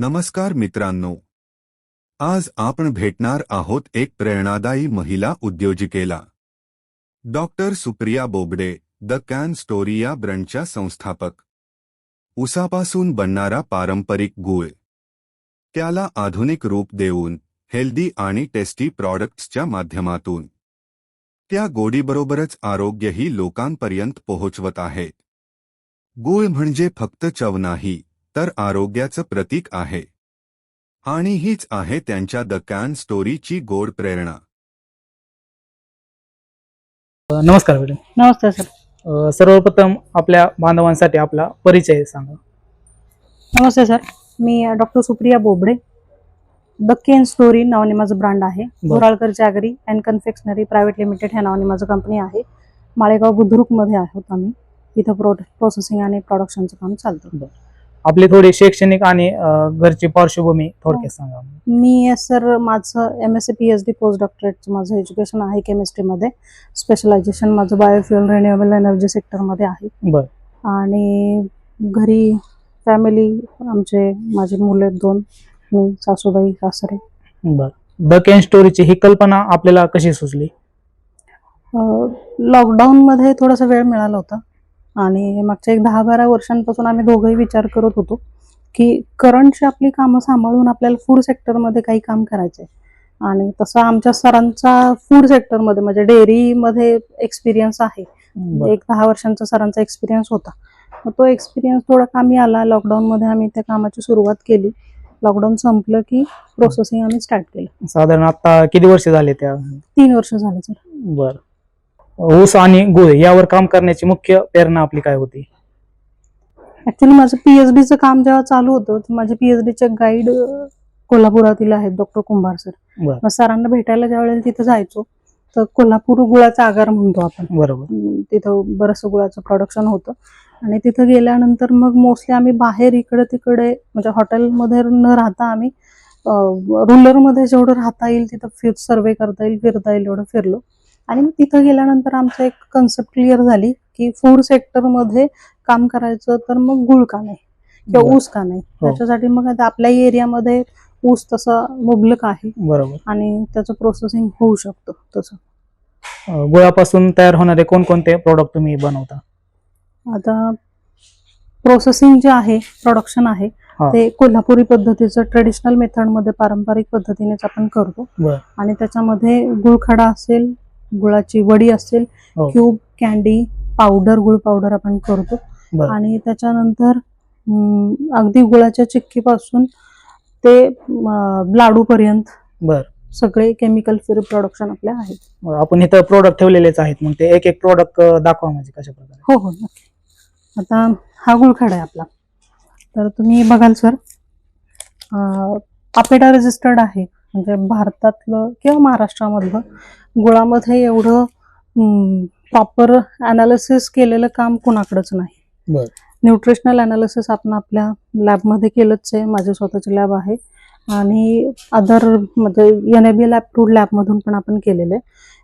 नमस्कार मित्रांनो. आज आपण भेटणार आहोत एक प्रेरणादायी महिला उद्योजिकेला. Doctor Supriya Bobade the cane story या ब्रँडच्या संस्थापक. उसापासून बनणारा पारंपरिक गूळ. त्याला आधुनिक रूप देऊन हेल्दी आणि टेस्टी प्रॉडक्ट्सच्या माध्यमातून. त्या गोडीबरोबरच आरोग्यही लोकांपर्यंत पोहोचवत आहेत. गूळ म्हणजे फक्त चव नाही तर आरोग्याचं प्रतीक आहे. आणि हीच आहे त्यांच्या द कॅन स्टोरीची गोड प्रेरणा. नमस्कार मॅडम नमस्ते सर. अ, सर्वप्रथम आपल्या बांधवांसाठी आपला परिचय सांगा. नमस्ते sir. Me doctor Supriya Bobade. The cane story नावाने माझं ब्रँड आहे. Boralkar jaggery and confectionery private limited ह्या नावाने माझं कंपनी आहे. माळेगाव बुद्रुकमध्ये आहोत आम्ही. इथं प्रो प्रोसेसिंग आणि प्रोडक्शनचं काम चालतं. आपली थोडी शैक्षणिक आणि घरची पार्श्वभूमी थोडक्यात सांगा मी सर माझं M S C P H D post डॉक्टरेटचं माझं एज्युकेशन आहे केमिस्ट्रीमध्ये स्पेशलायझेशन माझं बायोफ्युअल रिन्युएबल एनर्जी सेक्टरमध्ये आहे. बर. आणि घरी फॅमिली आमचे माझे मुलं दोन मी सासूबाई सासरे. बर. द कॅन स्टोरीची ही कल्पना आपल्याला कशी सुचली? लॉकडाऊनमध्ये थोडासा वेळ मिळाला होता. आणि मागच्या एक दहा बारा वर्षांपासून आम्ही दोघंही विचार करत होतो की करंटची आपली कामं सांभाळून आपल्याला फूड सेक्टरमध्ये काही काम करायचं आहे आणि तसा आमच्या सरांचा फूड सेक्टरमध्ये म्हणजे डेअरीमध्ये एक्सपिरियन्स आहे. एक दहा वर्षांचा सरांचा एक्सपिरियन्स होता. मग तो एक्सपिरियन्स थोडा कामी आला. लॉकडाऊनमध्ये आम्ही त्या कामाची सुरुवात केली. लॉकडाऊन संपलं की प्रोसेसिंग आम्ही स्टार्ट केलं. साधारण आता किती वर्ष झाले त्या? तीन वर्ष झाले सर. बर. ऊस आणि गुळ यावर काम करण्याची मुख्य प्रेरणा आपली काय होती? ऍक्च्युली माझं पीएचडीचं काम जेव्हा चालू होतं माझे पीएचडीचे गाईड कोल्हापुरातील आहेत डॉक्टर कुंभार सर मग सरांना भेटायला ज्या वेळेला तिथं जायचो तर कोल्हापूर गुळाचा आगार म्हणतो आपण. बरोबर. तिथं बरंचसं गुळाचं प्रोडक्शन होतं. आणि तिथं गेल्यानंतर मग मोस्टली आम्ही बाहेर इकडे तिकडे म्हणजे हॉटेलमध्ये न राहता आम्ही रुलरमध्ये जेवढं राहता येईल तिथं फिर सर्वे करता येईल फिरता येईल एवढं फिरलो. आणि मग तिथं गेल्यानंतर आमचं एक कन्सेप्ट क्लिअर झाली की फूड सेक्टरमध्ये काम करायचं तर मग गुळ का नाही किंवा. ऊस का नाही. त्याच्यासाठी मग आता आपल्या एरियामध्ये ऊस तसा मुबलक आहे. बरोबर. आणि त्याचं प्रोसेसिंग होऊ शकतं तसं. गुळापासून तयार होणारे कोणकोणते प्रोडक्ट तुम्ही बनवता? आता प्रोसेसिंग जे आहे प्रोडक्शन आहे हा. ते कोल्हापुरी पद्धतीचं ट्रेडिशनल मेथडमध्ये पारंपरिक पद्धतीनेच आपण करतो. आणि त्याच्यामध्ये गुळखडा असेल गुळाची वडी असेल हो. क्यूब कॅन्डी पावडर गुळ पावडर आपण करतो. आणि त्याच्यानंतर अगदी गुळाच्या चिक्कीपासून ते अं, लाडूपर्यंत बर. सगळे केमिकल फ्री प्रोडक्शन आपले आहेत. आपण इथं प्रोडक्ट ठेवलेलेच आहेत मग ते एक एक प्रोडक्ट दाखवा म्हणजे कशा प्रकारे. हो हो नक्की. आता हा गुळखाडा आहे आपला. तर तुम्ही बघाल सर अपेडा रजिस्टर्ड आहे. म्हणजे भारतातलं किंवा महाराष्ट्रामधलं गुळामध्ये एवढं प्रॉपर अनालिसिस केलेलं काम कुणाकडंच नाही. न्यूट्रिशनल अनालिसिस आपण आपल्या लॅबमध्ये केलंच आहे. माझे स्वतःचे लॅब आहे. आणि अदर म्हणजे एन ए बी लॅब टूड लॅबमधून पण आपण केलेलं आहे.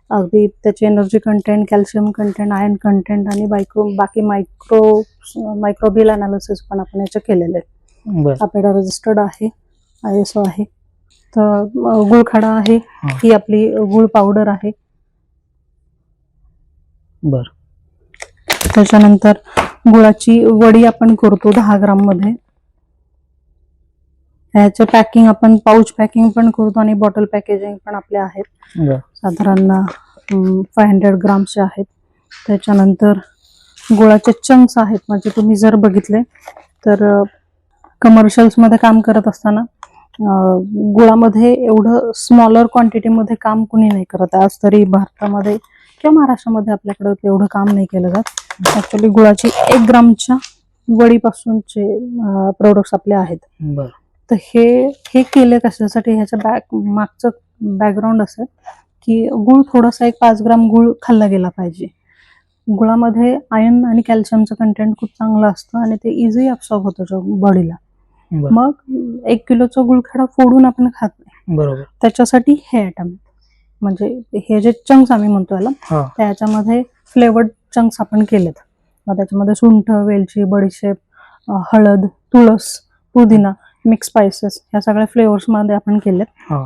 अगदी त्याचे energy content calcium content iron content आणि मायक्रो बाकी मायक्रो मायक्रोबियल अनालिसिस पण आपण याचे केलेले आहे. अपेडा रजिस्टर्ड आहे आय एस ओ आहे. गुळखाडा आहे. हा. आपली गुळ पावडर आहे. बर. त्याच्यानंतर गुळाची वडी आपण करतो दहा ग्राममध्ये. ह्याचे पॅकिंग आपण पाऊच पॅकिंग पण करतो आणि बॉटल पॅकेजिंग पण आपले आहेत. साधारण फाय हंड्रेड ग्रामचे आहेत. त्याच्यानंतर गुळाचे चंक्स आहेत. म्हणजे तुम्ही जर बघितले तर कमर्शियल्समध्ये काम करत असताना गुळामध्ये एवढं स्मॉलर क्वांटिटीमध्ये काम कुणी नाही करत. आज तरी भारतामध्ये किंवा महाराष्ट्रामध्ये आपल्याकडे एवढं काम नाही केलं जात. ऍक्च्युली गुळाची एक ग्रामच्या वडीपासूनचे प्रोडक्ट्स आपले आहेत. बर. तर हे हे केले कशासाठी? ह्याचं बॅक मागचं बॅकग्राऊंड असं की गुळ थोडासा एक पाच ग्राम गुळ खाल्ला गेला पाहिजे. गुळामध्ये आयर्न आणि कॅल्शियमचं कंटेंट खूप चांगलं असतं आणि ते इझी अब्सॉर्ब होतं बॉडीला मग एक किलोचा गुळखडा फोडून आपण खात नाही. बरोबर. त्याच्यासाठी हे आयटम म्हणजे हे जे चंक्स आम्ही म्हणतो याला त्याच्यामध्ये फ्लेवर्ड चंक्स आपण केलेत. मग त्याच्यामध्ये सुंठ वेलची बडीशेप हळद तुळस पुदिना मिक्स स्पायसेस ह्या सगळ्या फ्लेवर्समध्ये आपण केलेत. हा.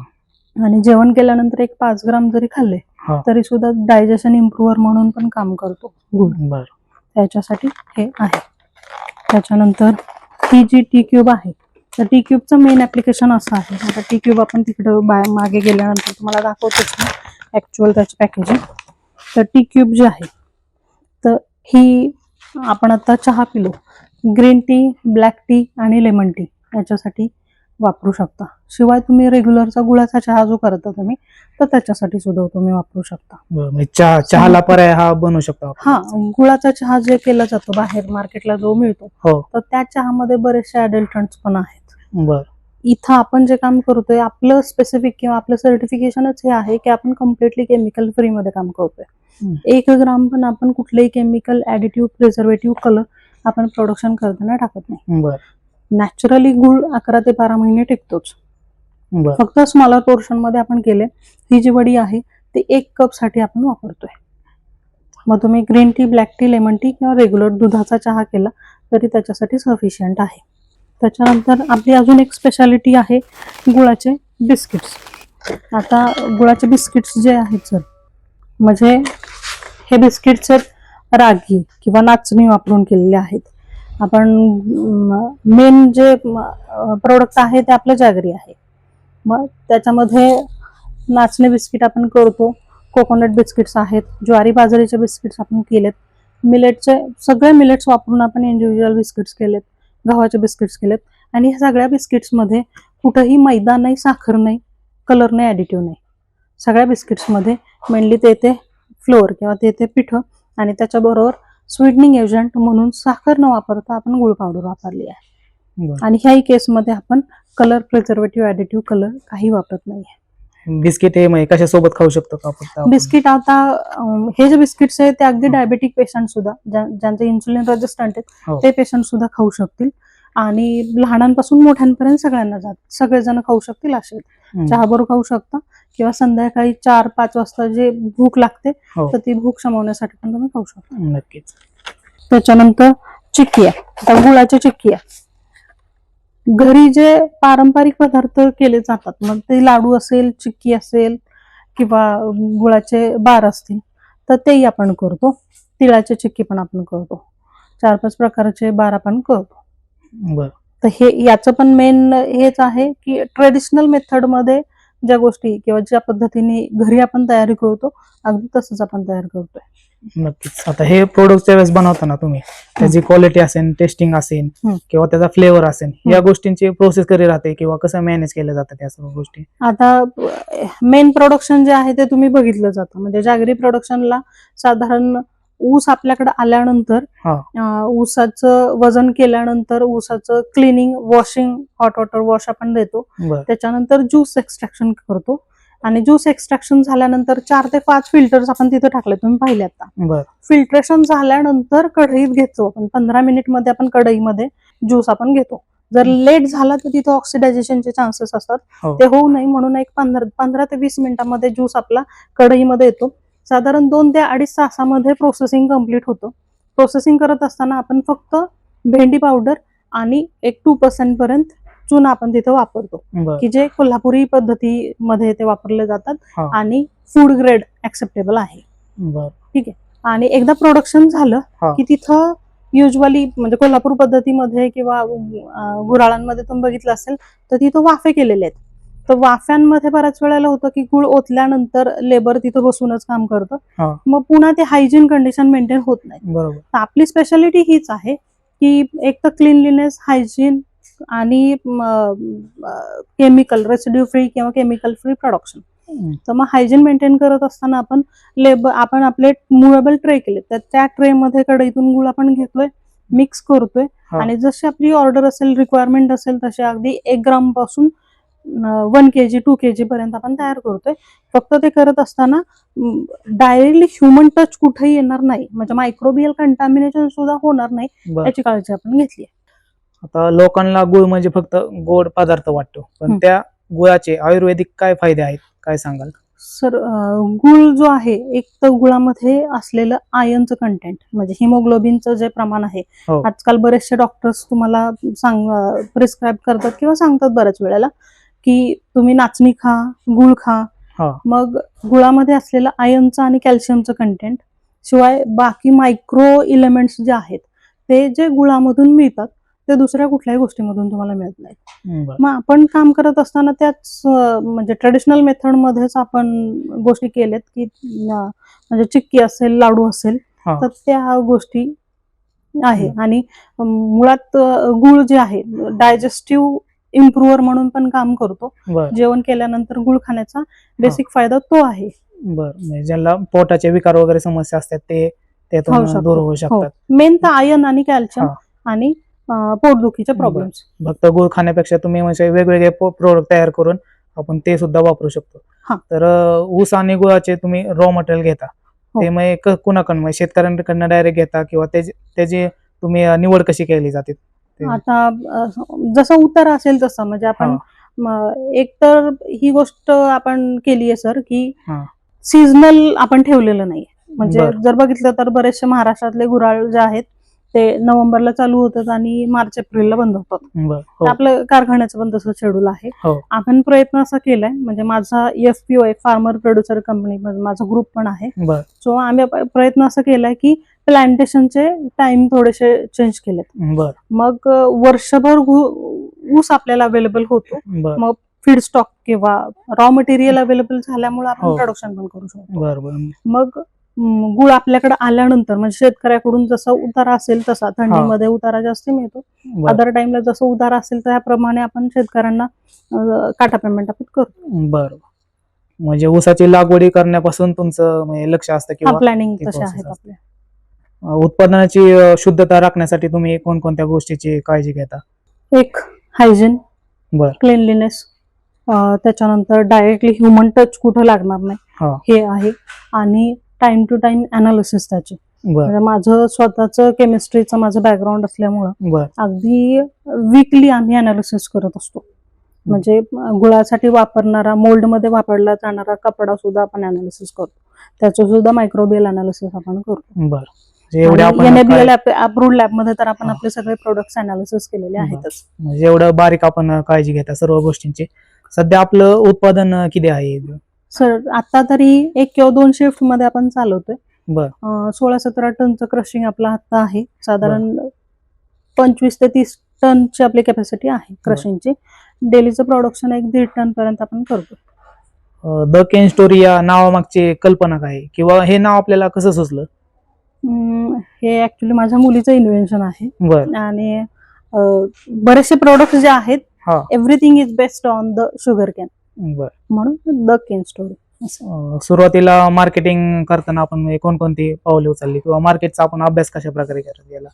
आणि जेवण केल्यानंतर एक पाच ग्राम जरी खाल्ले तरी सुद्धा डायजेशन इम्प्रूव्हर म्हणून पण काम करतो. गुळ बर. त्याच्यासाठी हे आहे. त्याच्यानंतर ही जी टी क्यूब आहे तर टी क्यूबचं मेन ऍप्लिकेशन असं आहे. आता टी क्यूब आपण तिकडं बा मागे गेल्यानंतर तुम्हाला दाखवतोच ना ॲक्च्युअल त्याची पॅकेजिंग तर टी क्यूब जी आहे तर ही आपण आता चहा पिलो. ग्रीन टी ब्लॅक टी आणि लेमन टी याच्यासाठी वापरू शकता. शिवाय तुम्ही रेग्युलरचा गुळाचा चहा जो करता तुम्ही तर त्याच्यासाठी सुद्धा तुम्ही वापरू शकता. म्हणजे चहा चहाला पर्याय हा बनवू शकतो. हा गुळाचा चहा जे केला जातो बाहेर मार्केटला जो मिळतो हो. तर त्या चहामध्ये बरेचसे अडल्टंट्स पण आहेत. बर. इथं आपण जे काम करतोय आपलं स्पेसिफिक किंवा आपलं सर्टिफिकेशनच हे आहे की आपण कम्प्लिटली केमिकल फ्री मध्ये काम करतोय. एक ग्राम पण आपण कुठलेही केमिकल ऍडिटिव्ह प्रिझर्वेटिव्ह कलर आपण प्रोडक्शन करताना टाकत नाही. बर. नॅचरली गुळ अकरा ते बारा महिने टिकतोच. फक्त स्मॉलर पोर्शनमध्ये आपण केले. ही जी वडी आहे ती एक कपसाठी आपण वापरतोय. मग तुम्ही green tea black tea lemon tea किंवा रेग्युलर दुधाचा चहा केला तरी त्याच्यासाठी सफिशियंट आहे. त्याच्यानंतर आपली अजून एक स्पेशालिटी आहे गुळाचे बिस्किट्स आता गुळाचे बिस्किट्स जे आहेत सर म्हणजे हे बिस्किट्स रागी किंवा नाचणी वापरून केलेले आहेत. आपण मेन जे प्रोडक्ट आहे ते आपलं जागरी आहे. मग त्याच्यामध्ये नाचणे बिस्किट आपण करतो कोकोनट बिस्किट्स आहेत ज्वारी बाजरीचे बिस्किट्स आपण केलेत. मिलेटचे सगळे मिलेट्स वापरून आपण इंडिव्हिज्युअल बिस्किट्स केलेत गव्हाचे बिस्किट्स केलेत. आणि ह्या सगळ्या बिस्किट्समध्ये कुठंही मैदा नाही साखर नाही कलर नाही ॲडिटिव्ह नाही. सगळ्या बिस्किट्समध्ये मेनली ते ते फ्लोअर किंवा ते ते पिठं आणि त्याच्याबरोबर स्वीटनिंग एजंट म्हणून साखर न वापरता आपण गुळ पावडर वापरली आहे आणि ह्याही केसमध्ये आपण कलर प्रिझर्वेटिव्ह ॲडिटिव्ह कलर काही वापरत नाही बिस्किट हे म्हणजे कशासोबत खाऊ शकतो का? बिस्किट आता हे जे बिस्किट्स आहेत ते अगदी डायबेटिक पेशंट सुद्धा ज्या- ज्यांचे इन्सुलिन रेजिस्टंट आहेत हो. ते पेशंट सुद्धा खाऊ शकतील आणि लहानांपासून मोठ्यांपर्यंत सगळ्यांना जात सगळेजण खाऊ शकतील असे. चहा बरोबर खाऊ शकता किंवा संध्याकाळी चार पाच वाजता जे भूक लागते हो. तर ती भूक शमवण्यासाठी पण तुम्ही खाऊ शकता. नक्कीच. त्याच्यानंतर चिक्की आहे आता गुळाची चिक्की आहे घरी जे पारंपरिक पदार्थ केले जातात मग ते लाडू असेल चिक्की असेल किंवा गुळाचे बार असतील तर तेही आपण करतो. तिळाची चिक्की पण आपण करतो. चार पाच प्रकारचे बार आपण करतो. तर हे याचं पण मेन हेच आहे की ट्रेडिशनल मेथडमध्ये ज्या गोष्टी किंवा ज्या पद्धतीने घरी आपण तयारी करतो अगदी तसंच आपण तयार करतोय. नक्कीच. आता हे प्रोडक्ट वेळेस बनवताना तुम्ही त्याची क्वालिटी असेल टेस्टिंग असेल. किंवा त्याचा फ्लेवर असेल या गोष्टींची प्रोसेस करी राहते किंवा कसं मॅनेज केलं जातं त्या सर्व गोष्टी? आता मेन प्रोडक्शन जे आहे ते तुम्ही बघितलं जातं. म्हणजे जागरी प्रोडक्शनला साधारण ऊस आपल्याकडे आल्यानंतर ऊसाचं वजन केल्यानंतर ऊसाचं cleaning washing hot water wash आपण देतो. त्याच्यानंतर ज्यूस एक्स्ट्रॅक्शन करतो. आणि ज्यूस एक्स्ट्रॅक्शन झाल्यानंतर चार ते पाच फिल्टर्स आपण तिथे टाकले तुम्ही पाहिले आता. फिल्ट्रेशन झाल्यानंतर कढईत घेतो. आपण पंधरा मिनिटमध्ये आपण कढईमध्ये ज्यूस आपण घेतो. जर लेट झाला तर तिथं ऑक्सिडायझेशनचे चान्सेस असतात. हो. ते होऊ नये म्हणून एक पंधरा पंधरा ते वीस मिनिटांमध्ये ज्यूस आपला कढईमध्ये येतो. साधारण दोन ते अडीच तासामध्ये प्रोसेसिंग कंप्लीट होतं. प्रोसेसिंग करत असताना आपण फक्त भेंडी पावडर आणि एक टू पर्सेंट पर्यंत चूना आपण तिथे वापरतो की जे कोल्हापुरी पद्धतीमध्ये ते वापरले जातात. आणि फूड ग्रेड ऍक्सेप्टेबल आहे. बर. आणि एकदा प्रोडक्शन झालं. की तिथं युजली म्हणजे कोल्हापूर पद्धतीमध्ये किंवा गुराळांमध्ये तुम्ही बघितलं असेल तर तिथं वाफे केलेले आहेत. तर वाफ्यांमध्ये बऱ्याच वेळेला होतं की गुळ ओतल्यानंतर लेबर तिथं बसूनच काम करतं. मग पुन्हा ते हायजीन कंडिशन मेंटेन होत नाही बरोबर तर आपली स्पेशालिटी हीच आहे की एक तर क्लिनलीनेस हायजीन आणि केमिकल रेसिड्यू फ्री किंवा केमिकल फ्री प्रोडक्शन. तर मग हायजीन मेंटेन करत असताना आपण लेबर आपण आपले मुवेबल ट्रे केले तर त्या ट्रे मध्ये कढईतून गुळ आपण घेतोय मिक्स करतोय. आणि जशी आपली ऑर्डर असेल रिक्वायरमेंट असेल तशी अगदी एक ग्रामपासून वन के जी टू के जी पर्यंत आपण तयार करतोय. फक्त ते करत असताना डायरेक्टली ह्युमन टच कुठेही येणार नाही. म्हणजे मायक्रोबियल कंटॅमिनेशन सुद्धा होणार नाही बर. याची काळजी आपण घेतली आता लोकांना गुळ म्हणजे फक्त गोड पदार्थ वाटतो पण हम्म. त्या गुळाचे आयुर्वेदिक काय फायदे आहेत? काय सांगाल? सर अं, गुळ जो आहे एक तर गुळामध्ये असलेलं आयर्नचं कंटेंट म्हणजे हिमोग्लोबिनचं जे प्रमाण आहे. हो. आजकाल बरेचसे डॉक्टर्स तुम्हाला सांग प्रिस्क्राईब करतात किंवा सांगतात बऱ्याच वेळेला. की तुम्ही नाचणी खा गुळ खा. मग गुळामध्ये असलेलं आयर्नचं आणि कॅल्शियमचं कंटेंट शिवाय बाकी मायक्रो इलेमेंट्स जे आहेत ते जे गुळामधून मिळतात ते दुसऱ्या कुठल्याही गोष्टीमधून तुम्हाला मिळत नाही. मग आपण काम करत असताना त्याच म्हणजे ट्रेडिशनल मेथडमध्येच आपण गोष्टी केल्यात की म्हणजे चिक्की असेल लाडू असेल. तर त्या गोष्टी आहे आणि मुळात गुळ जे आहे डायजेस्टिव्ह इम्प्रुव्हर म्हणून पण काम करतो. बरं. जेवण केल्यानंतर गुळ खाण्याचा बेसिक फायदा तो आहे. बरं म्हणजे ज्यांना पोटाचे विकार वगैरे समस्या असतात ते त्यातून शकतो. दूर होऊ हो. शकतात. मेन तर आयर्न आणि कॅल्शियम हा. आणि अं, पोटदुखीचे प्रॉब्लेम्स फक्त गुळ खाण्यापेक्षा तुम्ही म्हणजे वेगवेगळे प्रोडक्ट तयार करून आपण ते सुद्धा वापरू शकतो. हा. तर अं, ऊस आणि गुळाचे तुम्ही रॉ मटेरियल घेता. हो. ते मग क- कुणाकडून म्हणजे शेतकऱ्यांकडनं डायरेक्ट घेता किंवा त्याची त्याची तुम्ही अं, निवड कशी केली जाते? आता जसं उत्तर असेल तसं म्हणजे आपण हा. एक तर ही गोष्ट आपण केली आहे सर की. सीझनल आपण ठेवलेलं नाही म्हणजे. जर बघितलं तर बरेचसे महाराष्ट्रातले गुराळ जे आहेत ते नोव्हेंबरला चालू होतात आणि मार्च एप्रिलला बंद होतात हो आपलं कारखान्याचं पण तसं शेड्यूल आहे हो. आपण प्रयत्न असा केलाय म्हणजे माझा एफ पी ओ एक फार्मर प्रोड्युसर कंपनी माझा ग्रुप पण आहे सो आम्ही प्रयत्न असा केलाय की प्लांटेशनचे टाइम थोडेसे चेंज केलेत. बरं. मग वर्षभर ऊस आपल्याला अवेलेबल होतो. मग फीड स्टॉक किंवा रॉ मटेरियल अवेलेबल झाल्यामुळे आपण हो. प्रोडक्शन पण करू शकतो. मग गुळ आपल्याकडे आल्यानंतर म्हणजे शेतकऱ्याकडून जसा उतारा असेल तसा थंडीमध्ये उतारा जास्त मिळतो. अदर टाइमला जसं उतारा असेल त्याप्रमाणे आपण शेतकऱ्यांना काटा पेमेंट आपण करतो बरं. म्हणजे ऊसाची लागवडी करण्यापासून तुमचं म्हणजे लक्ष असतं हा किंवा प्लॅनिंग तसे आहेत. आपल्या उत्पादनाची शुद्धता राखण्यासाठी तुम्ही कोणकोणत्या गोष्टीची काळजी घेता? एक हायजीन बर. क्लिनलीनेस त्याच्यानंतर डायरेक्टली ह्युमन टच कुठं लागणार नाही. हा. आहे. आणि टाइम टू टाइम अनालिसिस त्याची. बरं. म्हणजे माझं स्वतःचं केमिस्ट्रीचं माझं बॅकग्राऊंड असल्यामुळं बरं. अगदी वीकली आम्ही अनालिसिस करत असतो. म्हणजे गुळासाठी वापरणारा मोल्डमध्ये वापरला जाणारा कपडा सुद्धा आपण अनालिसिस करतो. त्याचं सुद्धा मायक्रोबियल अनालिसिस आपण करतो बरं. म्हणजे आपण एनएबीएल काय- अप्रूव्ड लॅबमध्ये तर आपण. आपले सगळे प्रोडक्ट्स अनालिसिस केलेले. आहेतच. म्हणजे एवढं बारीक आपण काळजी घेता सर्व गोष्टींची. सध्या आपलं उत्पादन किती आहे? सर आता तरी एक किंवा दोन शिफ्टमध्ये आपण चालवतोय. बर. सोळा सतरा टनचं क्रशिंग आपलं आता आहे. साधारण पंचवीस ते तीस टनची आपली कॅपॅसिटी आहे क्रशिंगची डेलीचं प्रोडक्शन एक दीड टन पर्यंत आपण करतो द केन स्टोरी या नावामागची कल्पना काय? किंवा हे नाव आपल्याला कसं सुचलं? हे ऍक्च्युली माझ्या मुलीचं इन्व्हेन्शन आहे. बर. आणि बरेचसे प्रोडक्ट जे आहेत हा. Everything is based on the sugar cane बर. म्हणून द केन स्टोरी अं, सुरुवातीला मार्केटिंग करताना आपण म्हणजे कोणकोणती पावले उचलली किंवा मार्केटचा आपण अभ्यास कशा प्रकारे करत गेला?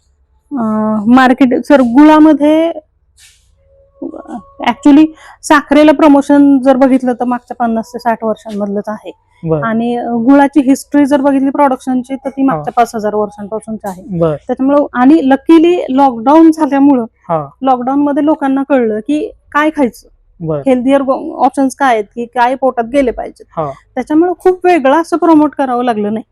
मार्केट सर गुळामध्ये ऍक्च्युली साखरेला प्रमोशन जर बघितलं तर मागच्या पन्नास ते साठ वर्षांमधलंच आहे. आणि गुळाची हिस्ट्री जर बघितली प्रोडक्शनची तर ती मागच्या पाच हजार वर्षांपासूनची आहे. त्याच्यामुळं आणि लकीली लॉकडाऊन झाल्यामुळं लॉकडाऊन मध्ये लोकांना कळलं की काय खायचं? बर. हेल्थियर ऑप्शन्स काय आहेत? की काय पोटात गेले पाहिजेत? त्याच्यामुळे खूप वेगळं असं प्रमोट करावं लागलं नाही.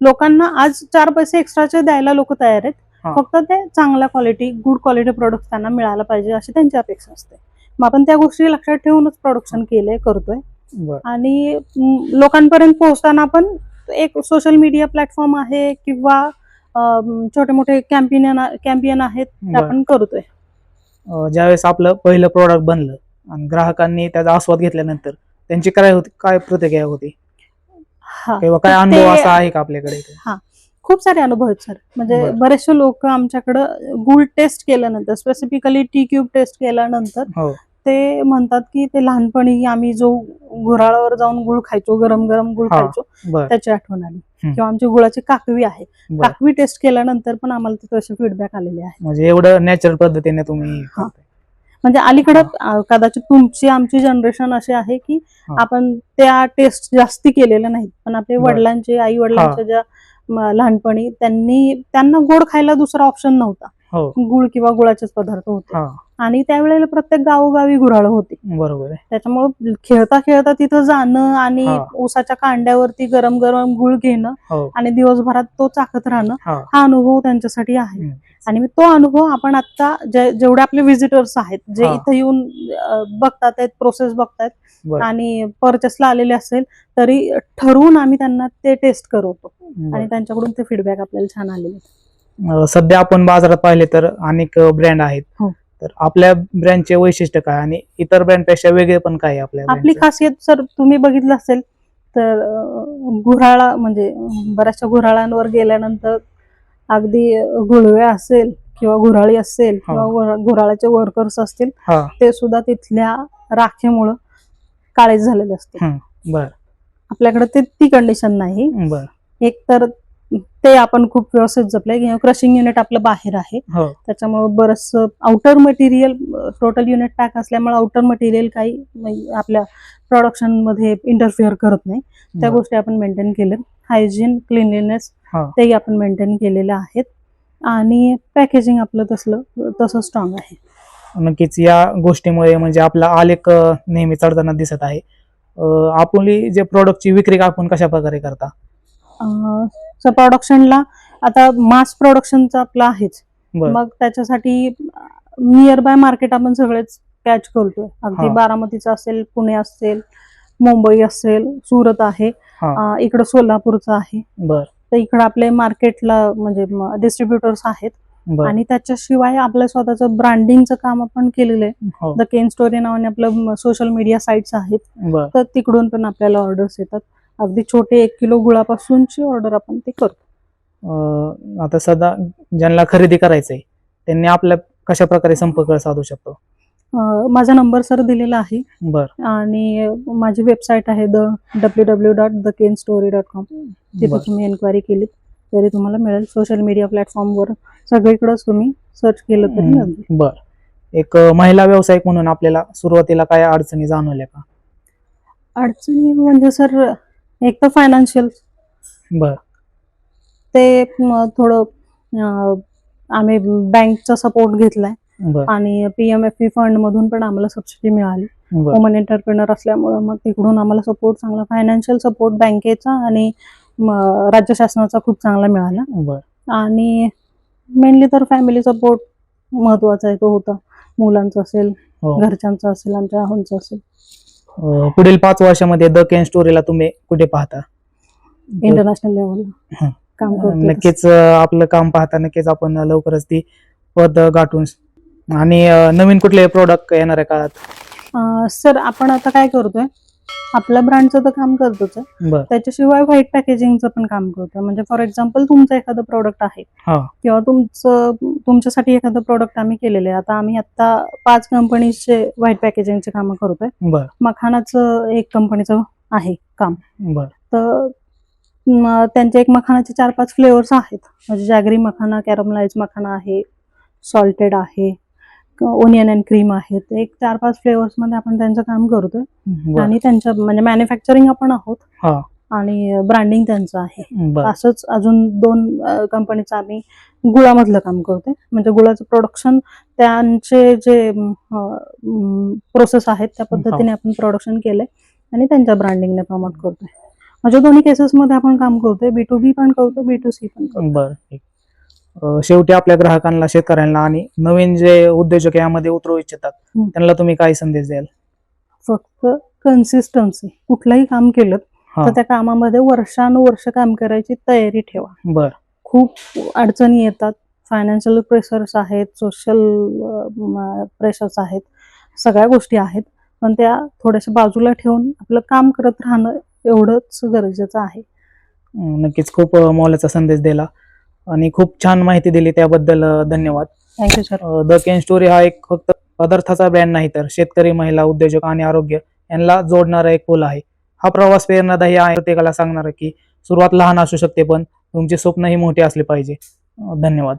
लोकांना आज चार पैसे एक्स्ट्राचे द्यायला लोक तयार आहेत. फक्त ते चांगल्या क्वालिटी गुड क्वालिटी प्रोडक्ट त्यांना मिळायला पाहिजे अशी त्यांची अपेक्षा असते. मग आपण त्या गोष्टी लक्षात ठेवूनच प्रोडक्शन केलंय करतोय. आणि लोकांपर्यंत पोहोचताना आपण एक सोशल मीडिया प्लॅटफॉर्म आहे किंवा छोटे मोठे कॅम्पियन कॅम्पियन आहेत ते आपण करतोय. ज्यावेळेस आपलं पहिलं प्रोडक्ट बनलं आणि ग्राहकांनी त्याचा आस्वाद घेतल्यानंतर त्यांची काय होती काय प्रतिक्रिया होती? हा. किंवा काय अनुभव असा आहे का आपल्याकडे? खूप सारे अनुभव आहेत सर म्हणजे बरं. बरेचसे लोक आमच्याकडं गुळ टेस्ट केल्यानंतर स्पेसिफिकली टी क्यूब टेस्ट केल्यानंतर हो ते म्हणतात की ते लहानपणी आम्ही जो गुराळावर जाऊन गुळ खायचो गरम गरम गुळ. खायचो त्याची आठवण आली. किंवा आमची गुळाची काकवी आहे काकवी टेस्ट केल्यानंतर पण आम्हाला तिथे तसे फीडबॅक आलेले आहे म्हणजे एवढं नॅचरल पद्धतीने तुम्ही. म्हणजे अलीकडे कदाचित तुमची आमची जनरेशन अशी आहे की. आपण त्या टेस्ट जास्ती केलेल्या नाहीत पण आपले. वडिलांचे आई वडिलांच्या ज्या लहानपणी त्यांनी त्यांना गोड खायला दुसरा ऑप्शन नव्हता. हो. गुळ किंवा गुळाचेच पदार्थ होते. आणि त्यावेळेला प्रत्येक गावोगावी गुराळ होती बरोबर आहे त्याच्यामुळे खेळता खेळता तिथं जाणं आणि. ऊसाच्या कांड्यावरती गरम गरम गुळ घेणं हो आणि दिवसभरात तो चाकत राहणं हा अनुभव त्यांच्यासाठी आहे. आणि तो अनुभव आपण आता जेवढे आपले व्हिजिटर्स आहेत जे. इथं येऊन बघतात आहेत प्रोसेस बघतायत. आणि परचेसला आलेले असेल तरी ठरवून आम्ही त्यांना ते टेस्ट करवतो आणि. त्यांच्याकडून ते फीडबॅक आपल्याला छान आलेले सध्या आपण बाजारात पाहिले तर अनेक ब्रँड आहेत हो. तर आपल्या ब्रँडचे वैशिष्ट्य काय आणि इतर ब्रँडपेक्षा वेगळे पण काय आपल्या आपली brand चे? खासियत जर तुम्ही बघितलं असेल तर अं, गुऱ्हाळा म्हणजे बऱ्याचशा गुऱ्हाळांवर गेल्यानंतर अगदी गुळवे असेल किंवा गुऱ्हाळी असेल किंवा गुऱ्हा- गुऱ्हाळाचे वर्कर्स असतील हा. ते सुद्धा तिथल्या राखेमुळं काळे झालेले असते बर. आपल्याकडे ते ती कंडिशन नाही. बर. एक तर ते आपण खूप व्यवस्थित जपलंय. किंवा क्रशिंग युनिट आपलं बाहेर आहे. त्याच्यामुळे बरंच outer material total unit pack असल्यामुळे आउटर मटेरियल काही म्हणजे आपल्या प्रोडक्शनमध्ये इंटरफिअर करत नाही. त्या. गोष्टी आपण मेंटेन केल्या हायजीन क्लिनलीनेस. तेही आपण मेंटेन केलेले आहेत. आणि पॅकेजिंग आपलं तसलं तसं स्ट्रॉंग आहे. नक्कीच या गोष्टीमुळे म्हणजे आपला आलेख नेहमी चढताना दिसत आहे. आपली जे प्रोडक्टची विक्री आपण कशा प्रकारे करता प्रोडक्शनला आता मास प्रोडक्शनचं आपलं आहेच. मग त्याच्यासाठी नियर बाय मार्केट आपण सगळेच कॅच करतोय. अगदी. बारामतीचं असेल पुणे असेल मुंबई असेल सुरत आहे. इकडं सोलापूरचं आहे. बर. तर इकडं आपले मार्केटला म्हणजे डिस्ट्रीब्युटर्स आहेत. आणि त्याच्याशिवाय आपलं स्वतःचं ब्रँडिंगचं काम आपण केलेलं आहे. द केन स्टोरी नावाने आपलं सोशल मीडिया साईट्स आहेत. तर तिकडून पण आपल्याला ऑर्डर्स येतात. अगदी छोटे एक किलो गुळापासूनची ऑर्डर आपण ते करतो. आता सध्या ज्यांना खरेदी करायचंय त्यांनी आपल्या कशा प्रकारे संपर्क साधू शकतो? माझा नंबर सर दिलेला आहे. बर. आणि माझी वेबसाईट आहे the W W dot the cane story dot com तिथे तुम्ही एन्क्वायरी केलीत तरी तुम्हाला मिळेल. सोशल मीडिया प्लॅटफॉर्मवर सगळीकडेच तुम्ही सर्च केलं तरी. मिळेल. बर. एक महिला व्यावसायिक म्हणून आपल्याला सुरुवातीला काय अडचणी जाणवल्या का? अडचणी म्हणजे सर एक तर फायनान्शियल बर. ते थोडं आम्ही बँकचा सपोर्ट घेतलाय. आणि पी एम एफ फंड मधून पण आम्हाला सबसिडी मिळाली. वुमन एंटरप्रिनर असल्यामुळं मग तिकडून आम्हाला सपोर्ट चांगला फायनान्शियल सपोर्ट बँकेचा आणि राज्य शासनाचा खूप चांगला मिळाला. आणि मेनली तर फॅमिली सपोर्ट महत्त्वाचा आहे. तो होता. मुलांचा असेल हो. घरच्यांचा असेल आमच्या आहोंचा असेल. पुढील पाच वर्षामध्ये द केन स्टोरीला तुम्ही कुठे पाहता? इंटरनॅशनल लेवलला. काम करतो नक्कीच आपलं काम पाहता नक्कीच आपण लवकरच ती पद गाठून आणि नवीन कुठले प्रोडक्ट येणाऱ्या काळात? सर आपण आता काय करतोय आपल्या ब्रँडचं तर काम करतोच आहे. त्याच्याशिवाय व्हाईट पॅकेजिंगचं पण काम करतोय. म्हणजे फॉर एक्झाम्पल तुमचं एखादं प्रोडक्ट आहे हा. किंवा तुमचं तुमच्यासाठी एखादं प्रोडक्ट आम्ही केलेलं आहे. आता आम्ही आता पाच कंपनीचे व्हाईट पॅकेजिंगचे कामं करतोय. मखानाचं एक कंपनीचं आहे काम. तर त्यांचे एक मखानाचे चार पाच फ्लेवर्स आहेत. म्हणजे जॅगरी मखाना कॅरमलाइज मखाना आहे सॉल्टेड आहे ओनियन अँड क्रीम आहेत. एक चार पाच फ्लेवर्समध्ये आपण त्यांचं काम करतोय. आणि त्यांच्या म्हणजे मॅन्युफॅक्चरिंग आपण आहोत. हा. आणि ब्रँडिंग त्यांचं आहे. असंच अजून दोन कंपनीचं आम्ही गुळामधलं काम करतोय. म्हणजे गुळाचं प्रोडक्शन त्यांचे जे प्रोसेस आहेत त्या पद्धतीने आपण प्रोडक्शन केलंय. आणि त्यांच्या ब्रँडिंगने प्रमोट करतोय. म्हणजे दोन्ही केसेसमध्ये आपण काम करतोय. बी टू बी पण करतोय बी टू सी पण अं, शेवटी आपल्या ग्राहकांना शेतकऱ्यांना आणि नवीन जे उद्योजक यामध्ये उतरू इच्छितात हम्म. त्यांना तुम्ही काय संदेश द्याल? फक्त कन्सिस्टन्सी कुठलंही काम केलं हा. तर त्या कामामध्ये वर्षानुवर्ष काम करायची तयारी ठेवा. बर. खूप अडचणी येतात. फायनान्शियल प्रेशर्स आहेत सोशल प्रेशर्स आहेत सगळ्या गोष्टी आहेत. पण त्या थोड्याशा बाजूला ठेवून आपलं काम करत राहणं एवढंच गरजेचं आहे. अं, नक्कीच खूप अं, मोलाचा संदेश दिला. आणि खूप छान माहिती दिली त्याबद्दल धन्यवाद. Thank you sir the ken story हा एक फक्त पदार्थाचा ब्रँड नाही तर शेतकरी महिला उद्योजक आणि आरोग्य यांना जोडणारा एक पूल आहे. हा प्रवास प्रेरणादायी आहे. प्रत्येकाला सांगणार की सुरुवात लहान असू शकते पण तुमची स्वप्न ही मोठी असली पाहिजे. धन्यवाद.